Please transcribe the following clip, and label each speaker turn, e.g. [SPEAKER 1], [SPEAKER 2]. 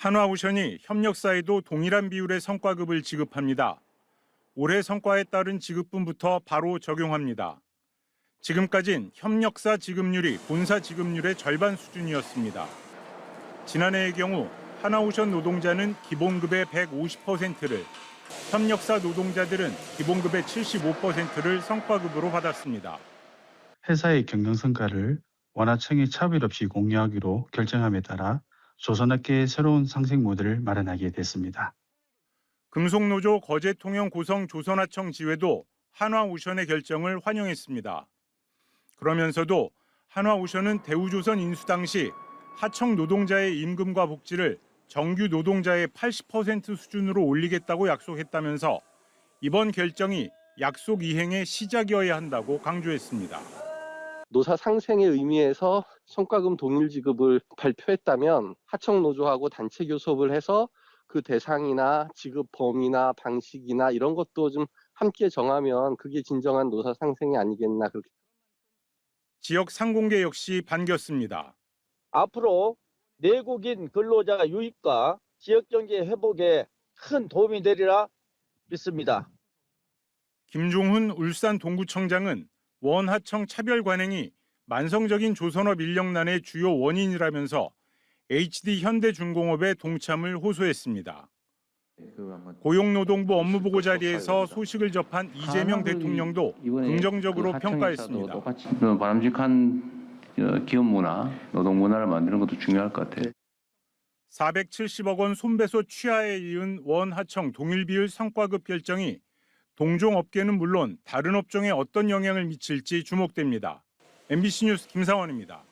[SPEAKER 1] 한화오션이 협력사에도 동일한 비율의 성과급을 지급합니다. 올해 성과에 따른 지급분부터 바로 적용합니다. 지금까진 협력사 지급률이 본사 지급률의 절반 수준이었습니다. 지난해의 경우 하나오션 노동자는 기본급의 150%를, 협력사 노동자들은 기본급의 75%를 성과급으로 받았습니다.
[SPEAKER 2] 회사의 경영 성과를 원화청이 차별 없이 공유하기로 결정함에 따라 조선업계의 새로운 상생 모델을 마련하게 됐습니다.
[SPEAKER 1] 금속노조 거제통영 고성 조선하청 지회도 한화오션의 결정을 환영했습니다. 그러면서도 한화오션은 대우조선 인수 당시 하청 노동자의 임금과 복지를 정규 노동자의 80% 수준으로 올리겠다고 약속했다면서 이번 결정이 약속 이행의 시작이어야 한다고 강조했습니다.
[SPEAKER 3] 노사 상생의 의미에서 성과금 동일 지급을 발표했다면 하청 노조하고 단체 교섭을 해서 그 대상이나 지급 범위나 방식이나 이런 것도 좀 함께 정하면 그게 진정한 노사 상생이 아니겠나 그렇게
[SPEAKER 1] 지역 상공계 역시 반겼습니다.
[SPEAKER 4] 앞으로 내국인 근로자 유입과 지역 경제 회복에 큰 도움이 되리라 믿습니다.
[SPEAKER 1] 김종훈 울산 동구청장은 원하청 차별 관행이 만성적인 조선업 인력난의 주요 원인이라면서 HD 현대중공업의 동참을 호소했습니다. 고용노동부 업무보고 자리에서 소식을 접한 이재명 대통령도 긍정적으로 평가했습니다.
[SPEAKER 5] 똑같이 그 바람직한 어, 기업 문화, 노동 문화를 만드는 것도 중요할 것 같아요.
[SPEAKER 1] 470억 원 손배소 취하에 이은 원하청 동일 비율 성과급 결정이 동종 업계는 물론 다른 업종에 어떤 영향을 미칠지 주목됩니다. MBC 뉴스 김상원입니다.